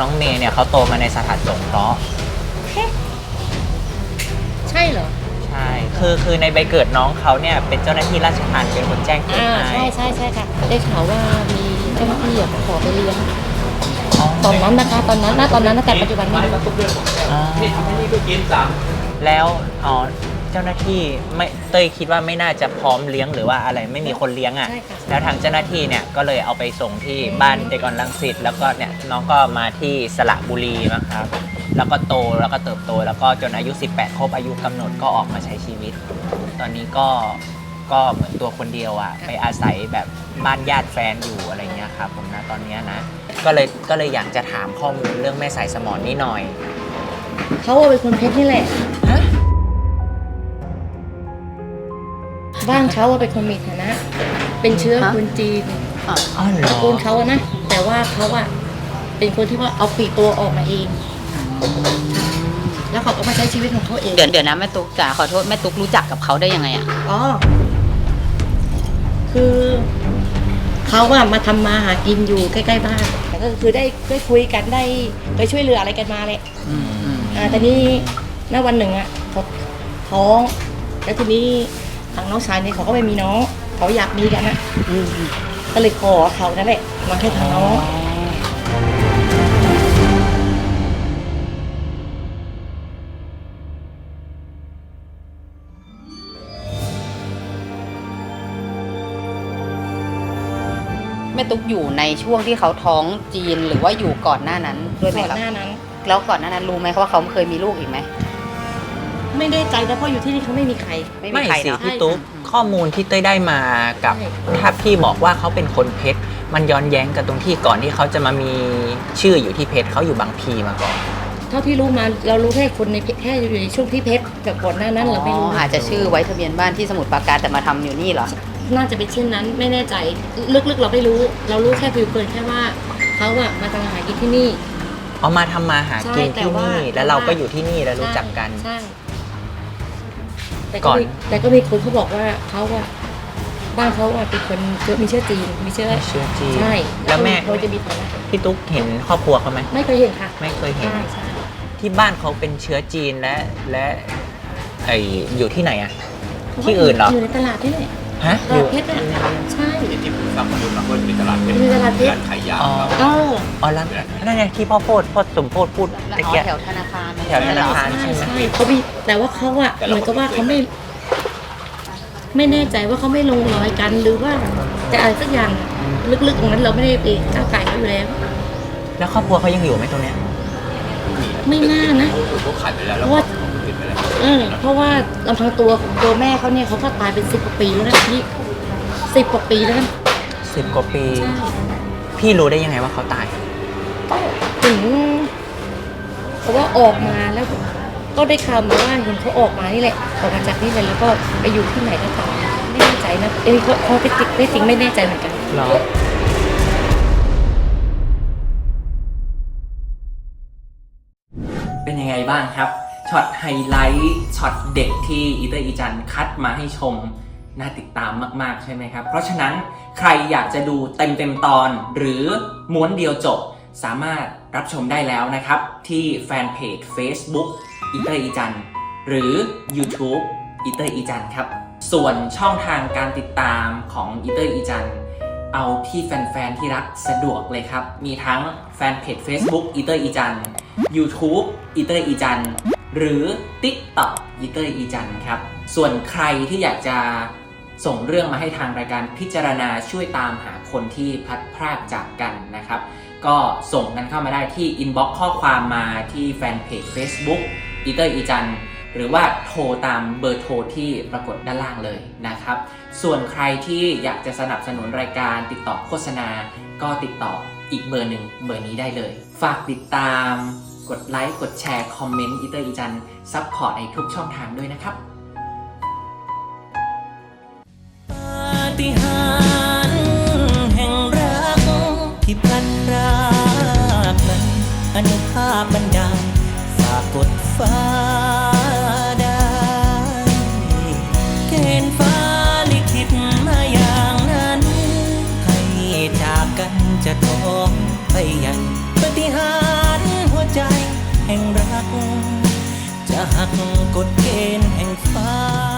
น้องเมย์เนี่ยเขาโตมาในสถานสงเคราะห์ใช่เหรอใช่คือคือในใบเกิดน้องเขาเนี่ยเป็นเจ้าหน้าที่ราชทัณฑ์เป็นคนแจ้งเกิดอ่าให้ใช่ใช่ใช่ค่ะ ได้ข่าวว่ามีเจ้าหน้าที่อะขอไปเลี้ยงอ๋อตอนนั้นนะคะ ตอนนั้นณตอนนั้นนะแต่ปัจจุบันไม่รู้อ๋อแล้วอ๋อ เจ้าหน้าที่ไม่เต้ยคิดว่าไม่น่าจะพร้อมเลี้ยงหรือว่าอะไรไม่มีคนเลี้ยงอะ ใช่ค่ะ แล้วทางเจ้าหน้าที่เนี่ยก็เลยเอาไปส่งที่บ้านเด็กอ่อนรังสิตแล้วก็เนี่ยน้องก็มาที่สระบุรีนะครับ แล้วก็โตแล้วก็เติบโตแล้วก็จนอายุ 18 ครบอายุกำหนดก็ออกมาใช้ชีวิต ตอนนี้ก็ก็เหมือนตัวคนเดียวอะไปอาศัยแบบบ้านญาติแฟนอยู่อะไรเงี้ยครับผมนะตอนเนี้ยนะ ก็เลยก็เลยอยากจะถามข้อมูลเรื่องแม่สายสมอนนี่หน่อย เขาอะเป็นคนเพชรนี่แหละ บ้านเขาอะเป็นคนมีฐานะ เป็นเชื้อฮะคนจีนอ๋อเหรตอระกูลเขาอะนะแต่ว่าเขาอะเป็นคนที่ว่าเอาปีกตัวออกมาเอง แล้วเขาก็มาใช้ชีวิตของเขาเองเดี๋ยวเดี๋ยวนะแม่ตุ๊กจ๋าขอโทษแม่ตุ๊กรู้จักกับเขาได้ยังไงอะอ๋อคือเขาอะมาทำมาหากินอยู่ใกล้ๆบ้านแต่ก็คือได้ได้คุยกันได้ได้ช่วยเหลืออะไรกันมาเลยอืมอ่าแต่นี่ณวันหนึ่งอะเขาท้อง แล้วทีนี้ ทางน้องชายเนี่ยเขาก็ไม่มีน้องเขาอยากมีกันนะก็เลยขอเขานั่นแหละมาให้ทางน้องแม่ตุ๊กอยู่ในช่วงที่เขาท้องจีนหรือว่าอยู่ก่อนหน้านั้นด้วยไหมก่อนครับ หน้านั้น แล้วก่อนหน้านั้นรู้ไหมว่าเขาเคยมีลูกอีกไหม ไม่ได้ใจนะเพราะอยู่ที่นี่เขาไม่มีใคร ไม่มีไม่ใครสิเนาะ พี่ตุ๊กข้อมูลที่เต้ยได้มากับใช่ ถ้าพี่บอกว่าเขาเป็นคนเพชรมันย้อนแย้งกับตรงที่ก่อนที่เขาจะมามีชื่ออยู่ที่เพชรเขาอยู่บางพีมาก่อน เท่าที่รู้มาเรารู้แค่คนในเพชรแค่อยู่ในช่วงที่เพชรแต่ก่อนหน้านั้นเราไม่รู้อ๋ออาจจะชื่อไว้ทะเบียนบ้านที่สมุทรปราการแต่มาทำอยู่นี่เหรอ น่าจะเป็นเช่นนั้นไม่แน่ใจลึกๆเราไม่รู้ เรารู้แค่ผิวเผินแค่ว่าเขาอะมาทำอาหารกินที่นี่ เอามาทำมาหากินใช่แต่ที่ว่านี่แล้วเราก็อยู่ที่นี่แล้วรู้จักกัน ใช่ แต่ก่ก็อน มีแต่ก็มีคนเขาบอกว่าเขาอะบ้านเขาอะเป็นคนเชื้อมีเชื้อจีนมีเชื้อเชื้อจีนใช่แล้วแม่เขาจะมีฐานะพี่ตุ๊กเห็นครอบครัวเขาไหมไม่เคยเห็นค่ะไม่เคยเห็น ใช่ใช่ที่บ้านเขาเป็นเชื้อจีนและและไออยู่ที่ไหนอะที่อื่นเหรอ อยู่ในตลาดที่ไหน ฮะ ตลาดเพชรอะใช่ ที่ผมทราบข้อมูลมาว่าเป็นตลาดเพชรมีตลาดเพชร ร้านขายยาอ๋อเอออ๋อร้านนั่นไงที่พ่อโพดพ่อสมโพดพูดแล้วตะอ๋อเกียแถวธนาคารแถวธนาคาร ใช่ใช่ไหมใช่เขามีแต่ว่าเขาอะเหมือนกับว่าเขาไม่ ไม่แน่ใจว่าเขาไม่ลงรอยกันหรือว่าแต่อะไรสักอย่างอะลึกๆตรงนั้นเราไม่ได้ไปก้าวไก่เขาอยู่แล้ว แล้วครอบครัวเขายังอยู่ไหมตรงเนี้ย ไม่น่านะเขาขายไปแล้วแล้วเพราะว่าปิดไปแล้วเออเพราะว่าลำพังตัวของตัวแม่เขาเนี่ยเขาก็ตายเป็นสิบกว่าปีแล้วนะพี่สิบกว่าปีแล้วนะสิบกว่าปี ใช่พี่รู้ได้ยังไงว่าเขาตาย ถึงเพราะว่าออกมาแล้ว ก็ได้ข่าวมาว่าเห็นเขาออกมานี่แหละออกมาจากนี่เลยแล้วก็ไปอยู่ที่ไหนก็ตามไม่แน่ใจนะเอ้ยเขาเขาไปติดไม่จริงไม่แน่ใจเหมือนกัน เหรอเป็นยังไงบ้างครับ ช็อตไฮไลท์ช็อตเด็กที่อีเตอร์อีจันคัดมาให้ชมน่าติดตามมาก ๆ ใช่ไหมครับ เพราะฉะนั้นใครอยากจะดูเต็มเต็ม ๆ ตอน หรือม้วนเดียวจบ สามารถรับชมได้แล้วนะครับ ที่แฟนเพจ Facebook อีเตอร์อีจันหรือ YouTube อีเตอร์อีจันครับ ส่วนช่องทางการติดตามของอีเตอร์อีจันเอาที่แฟน ๆ ที่รักสะดวกเลยครับ มีทั้งแฟนเพจ Facebook อีเตอร์อีจัน YouTube อีเตอร์อีจัน หรือ TikTok อีเตอร์อีจันครับ ส่วนใครที่อยากจะส่งเรื่องมาให้ทางรายการพิจารณาช่วยตามหาคนที่พัดพรากจากกันนะครับ ก็ส่งกันเข้ามาได้ที่ inbox ข้อความมาที่แฟนเพจ Facebook อีเตอร์อีจันหรือว่าโทรตามเบอร์โทรที่ปรากฏด้านล่างเลยนะครับ ส่วนใครที่อยากจะสนับสนุนรายการติดต่อโฆษณา ก็ติดต่ออีกเบอร์หนึ่งเบอร์นี้ได้เลย ฝากติดตาม กดไลค์ กดแชร์ คอมเมนต์อีเตอร์อีจันซัพพอร์ตในทุกช่องทางด้วยนะครับปาฏิหาริ ห่งรัก จะหักกฎเกณฑ์แห่งฟ้า